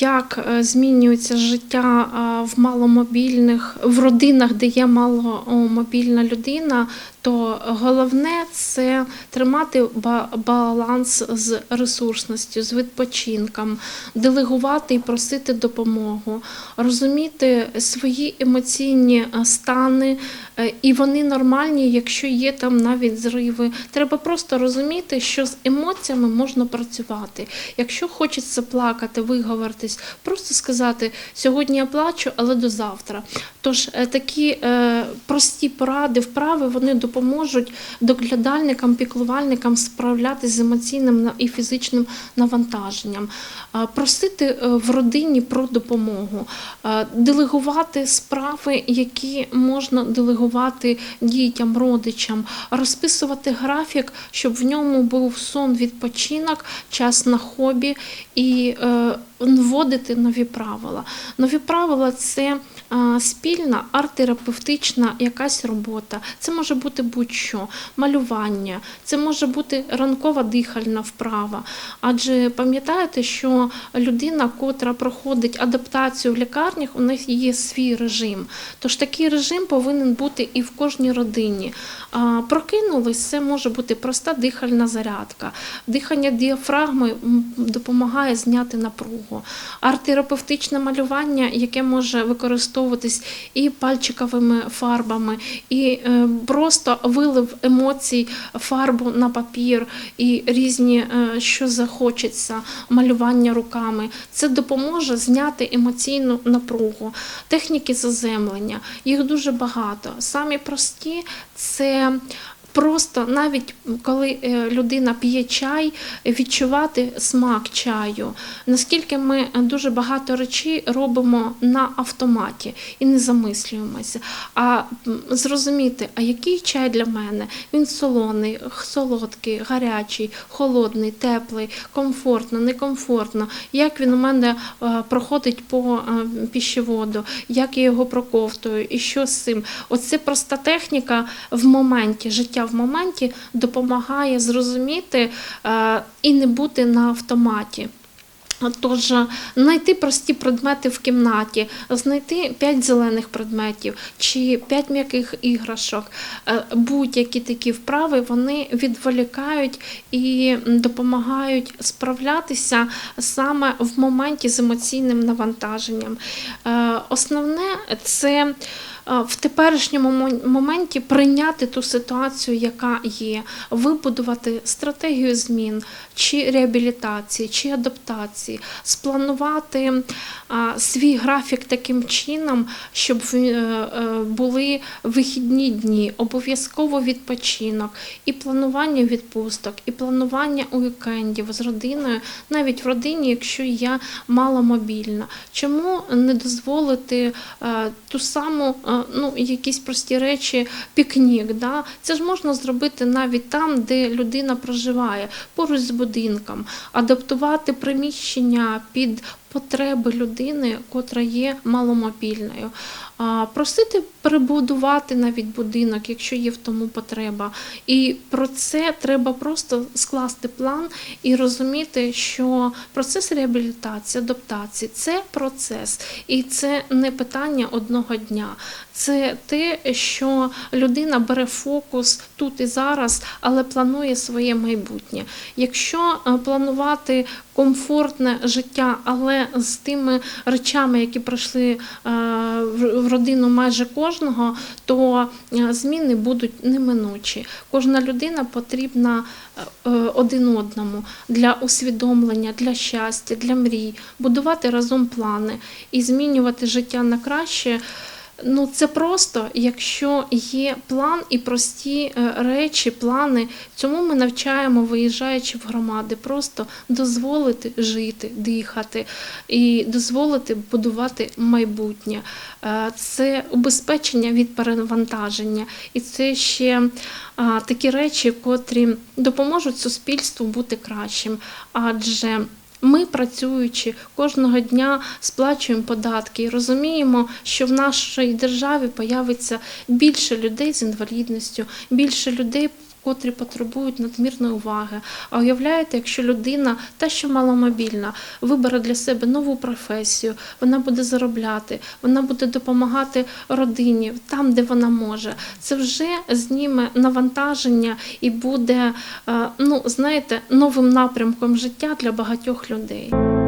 Як е, змінюється життя е, в маломобільних в родинах, де є маломобільна людина, то головне це тримати баланс з ресурсністю, з відпочинком, делегувати і просити допомогу, розуміти свої емоційні е, стани, е, і вони нормальні, якщо є там навіть зриви. Треба просто розуміти, що з емоціями можна працювати. Якщо хочеться плакати, виговоритись, просто сказати сьогодні я плачу, але до завтра. Тож е, такі е, прості поради, вправи вони допоможуть доглядальникам, піклувальникам справлятися з емоційним і фізичним навантаженням, Е, просити в родині про допомогу, делегувати справи, які можна делегувати дітям, родичам, розписувати графік, щоб в ньому був сон, відпочинок, час на хобі і вводити нові правила. Нові правила це спільна арт-терапевтична якась робота. Це може бути будь-що, малювання, це може бути ранкова дихальна вправа. Адже пам'ятаєте, що людина, котра проходить адаптацію в лікарнях, у них є свій режим. Тож такий режим повинен бути і в кожній родині. Прокинулись, це може бути проста дихальна зарядка. Дихання діафрагми допомагає зняти напругу. Арт-терапевтичне малювання, яке може використовуватись і пальчиковими фарбами, і е, просто вилив емоцій, фарбу на папір, і різні, е, що захочеться, малювання руками. Це допоможе зняти емоційну напругу. Техніки заземлення, їх дуже багато. Самі прості це. Просто навіть коли е, людина п'є чай, відчувати смак чаю. Наскільки ми дуже багато речей робимо на автоматі і не замислюємося. А зрозуміти, а який чай для мене? Він солоний, солодкий, гарячий, холодний, теплий, комфортно, некомфортно. Як він у мене е, проходить по е, піщеводу, як я його проковтую, і що з цим? Оце проста техніка в моменті, життя в моменті допомагає зрозуміти е, і не бути на автоматі. Тож знайти прості предмети в кімнаті, знайти п'ять зелених предметів чи п'ять м'яких іграшок, е, будь-які такі вправи вони відволікають і допомагають справлятися саме в моменті з емоційним навантаженням. Е, Основне це в теперішньому моменті прийняти ту ситуацію, яка є, вибудувати стратегію змін чи реабілітації, чи адаптації, спланувати свій графік таким чином, щоб е, е, були вихідні дні, обов'язково відпочинок, і планування відпусток, і планування уікендів з родиною, навіть в родині, якщо я маломобільна. Чому не дозволити е, ту саму, е, ну, якісь прості речі, пікнік? Да? Це ж можна зробити навіть там, де людина проживає, поруч з будинком, адаптувати приміщення під потреби людини, котра є маломобільною. Просити перебудувати навіть будинок, якщо є в тому потреба. І про це треба просто скласти план і розуміти, що процес реабілітації, адаптації це процес, і це не питання одного дня. Це те, що людина бере фокус тут і зараз, але планує своє майбутнє. Якщо е, планувати комфортне життя, але з тими речами, які пройшли е, в родину майже кожного, то е, зміни будуть неминучі. Кожна людина потрібна е, один одному для усвідомлення, для щастя, для мрій, будувати разом плани і змінювати життя на краще. Ну, це просто, якщо є план і прості е, речі, плани, цьому ми навчаємо, виїжджаючи в громади, просто дозволити жити, дихати і дозволити будувати майбутнє. Е, Це убезпечення від перевантаження, і це ще такі речі, котрі допоможуть суспільству бути кращим. Адже ми, працюючи кожного дня, сплачуємо податки і розуміємо, що в нашій державі появиться більше людей з інвалідністю, більше людей. котрі потребують надмірної уваги. А уявляєте, якщо людина, та що маломобільна, вибере для себе нову професію, вона буде заробляти, вона буде допомагати родині там, де вона може. Це вже зніме навантаження і буде, е, ну знаєте, новим напрямком життя для багатьох людей. day.